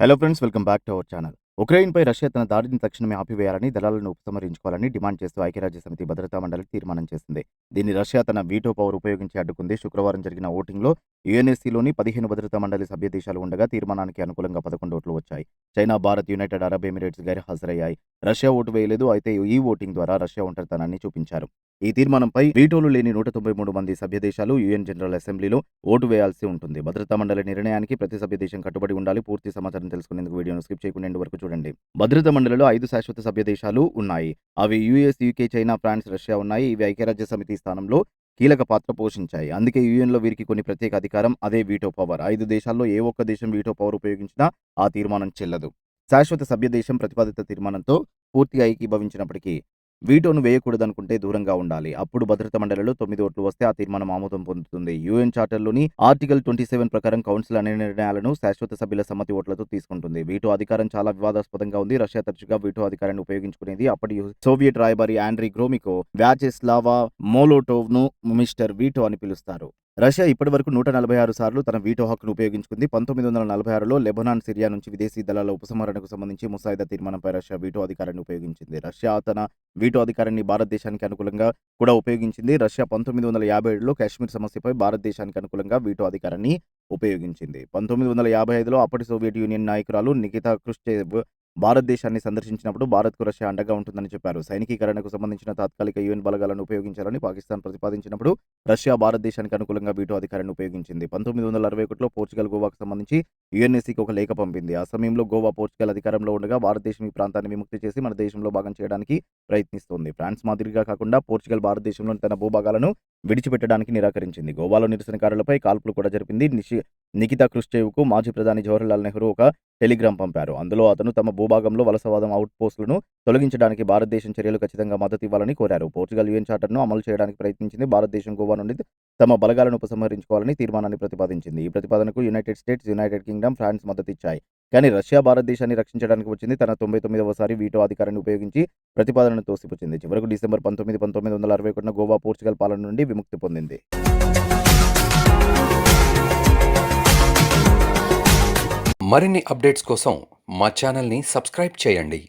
Hello friends welcome back to our channel ఉక్రెయిన్పై Russia తన దాడిని తక్షణమే ఆపివేయాలని దళాలను ఉపసంహరించుకోవాలని డిమాండ్ చేస్తూ ఐక్యరాజ్య సమితి భద్రతా మండలి తీర్మానం చేసింది. దీన్ని రష్యా తన వీటో పవర్ ఉపయోగించి అడ్డుకుంది. శుక్రవారం జరిగిన ఓటింగ్లో యుఎన్ఎస్సీలోని పదిహేను భద్రతా మండలి సభ్య దేశాలు ఉండగా తీర్మానానికి అనుకూలంగా పదకొండు ఓట్లు వచ్చాయి. China Bharat United Arab Emirates గైర్ హాజరయ్యాయి రష్యా ఓటు వేయలేదు. అయితే ఈ ఓటింగ్ ద్వారా రష్యా ఒంటరితనాన్ని చూపించారు. ఈ తీర్మానంపై వీటోలు లేని నూట తొంభై మూడు మంది సభ్య దేశాలు యుఎన్ జనరల్ అసెంబ్లీలో ఓటు వేయాల్సి ఉంటుంది. భద్రతా మండలి నిర్ణయానికి ప్రతి సభ్య దేశం కట్టుబడి ఉండాలి. పూర్తి సమాచారం తెలుసుకునేందుకు వీడియోను స్కిప్ చేయకుండా వరకు చూడండి. భద్రతా మండలిలో ఐదు శాశ్వత సభ్య దేశాలు ఉన్నాయి. అవి US UK China France Russia ఉన్నాయి. ఇవి ఐక్యరాజ్య సమితి స్థానంలో కీలక పాత్ర పోషించాయి. అందుకే యూఎన్లో వీరికి కొన్ని ప్రత్యేక అధికారం అదే వీటో పవర్. ఐదు దేశాల్లో ఏ ఒక్క దేశం వీటో పవర్ ఉపయోగించినా ఆ తీర్మానం చెల్లదు. శాశ్వత సభ్య దేశం ప్రతిపాదిత తీర్మానంతో పూర్తిగా ఏకీభవించినప్పటికీ వీటోను వేయకూడదనుకుంటే దూరంగా ఉండాలి. అప్పుడు భద్రతా మండలిలో తొమ్మిది ఓట్లు వస్తే ఆ తీర్మానం ఆమోదం పొందుతుంది. యుఎన్ చార్టర్లోని ఆర్టికల్ ట్వంటీ సెవెన్ ప్రకారం కౌన్సిల్ అనే నిర్ణయాలను శాశ్వత సభ్యుల సమ్మతి ఓట్లతో తీసుకుంటుంది. వీటో అధికారం చాలా వివాదాస్పదంగా ఉంది. రష్యా తరచుగా వీటో అధికారాన్ని ఉపయోగించుకునేది అప్పటి సోవియట్ రాయబారి ఆండ్రీ గ్రోమికో వ్యాచెస్లావా మోలోటోవ్ను మిస్టర్ వీటో అని పిలుస్తారు. రష్యా ఇప్పటి వరకు నూట నలభై ఆరు సార్లు తన వీటో హక్కును ఉపయోగించుకుంది. పంతొమ్మిది వందల నలభై ఆరులో లెబనాన్ సిరియా నుంచి విదేశీ దళాల ఉపసంహరణకు సంబంధించి ముసాయిదా తీర్మానంపై రష్యా వీటో అధికారాన్ని ఉపయోగించింది. రష్యా తన వీటో అధికారాన్ని భారతదేశానికి అనుకూలంగా కూడా ఉపయోగించింది. రష్యా పంతొమ్మిది వందల యాభై ఏడులో కాశ్మీర్ సమస్యపై భారతదేశానికి అనుకూలంగా వీటో అధికారాన్ని ఉపయోగించింది. పంతొమ్మిది వందల యాభై ఐదులో అప్పటి సోవియట్ యూనియన్ నాయకురాలు నికితా క్రుష్చేవ్ భారతదేశాన్ని సందర్శించినప్పుడు భారత్కు రష్యా అండగా ఉంటుందని చెప్పారు. సైనికీకరణకు సంబంధించిన తాత్కాలిక యుఎన్ బలగాలను ఉపయోగించాలని పాకిస్తాన్ ప్రతిపాదించినప్పుడు రష్యా భారతదేశానికి అనుకూలంగా వీటో అధికారాన్ని ఉపయోగించింది. పంతొమ్మిది వందల అరవై ఒకటిలో పోర్చుగల్ గోవాకు సంబంధించి యుఎన్ఎస్సీకి ఒక లేఖ పంపింది. ఆ సమయంలో గోవా పోర్చుగల్ అధికారంలో ఉండగా భారతదేశం ఈ ప్రాంతాన్ని విముక్తి చేసి మన దేశంలో భాగం చేయడానికి ప్రయత్నిస్తోంది. ఫ్రాన్స్ మాదిరిగా కాకుండా పోర్చుగల్ భారతదేశంలోని తన భూభాగాలను విడిచిపెట్టడానికి నిరాకరించింది. గోవాలో నిరసనకారులపై కాల్పులు కూడా జరిపింది. నిషి నిఖితా క్రుష్చేవ్కు మాజీ ప్రధాని జవహర్లాల్ నెహ్రూ ఒక టెలిగ్రామ్ పంపారు. అందులో అతను తమ భూభాగంలో వలసవాదం అవుట్పోస్టులను తొలగించడానికి భారతదేశం చర్యలు ఖచ్చితంగా మద్దతు ఇవ్వాలని కోరారు. పోర్చుగల్ యుఎన్ చార్టర్ను అమలు చేయడానికి ప్రయత్నించింది. భారతదేశం గోవా నుండి తమ బలగాలను ఉపసంహరించుకోవాలని తీర్మానాన్ని ప్రతిపాదించింది. ఈ ప్రతిపాదనకు United States United Kingdom France మద్దతు ఇచ్చాయి. కానీ రష్యా భారతదేశాన్ని రక్షించడానికి వచ్చింది. తన తొంభై తొమ్మిదవసారి వీటో అధికారాన్ని ఉపయోగించి ప్రతిపాదనను తోసిపుచ్చింది. చివరకు డిసెంబర్ పంతొమ్మిది పంతొమ్మిది వందల అరవై ఒకటిన గోవా పోర్చుగల్ పాలన నుండి విముక్తి పొందింది. మరిన్ని అప్డేట్స్ కోసం మా ఛానల్ని సబ్స్క్రైబ్ చేయండి.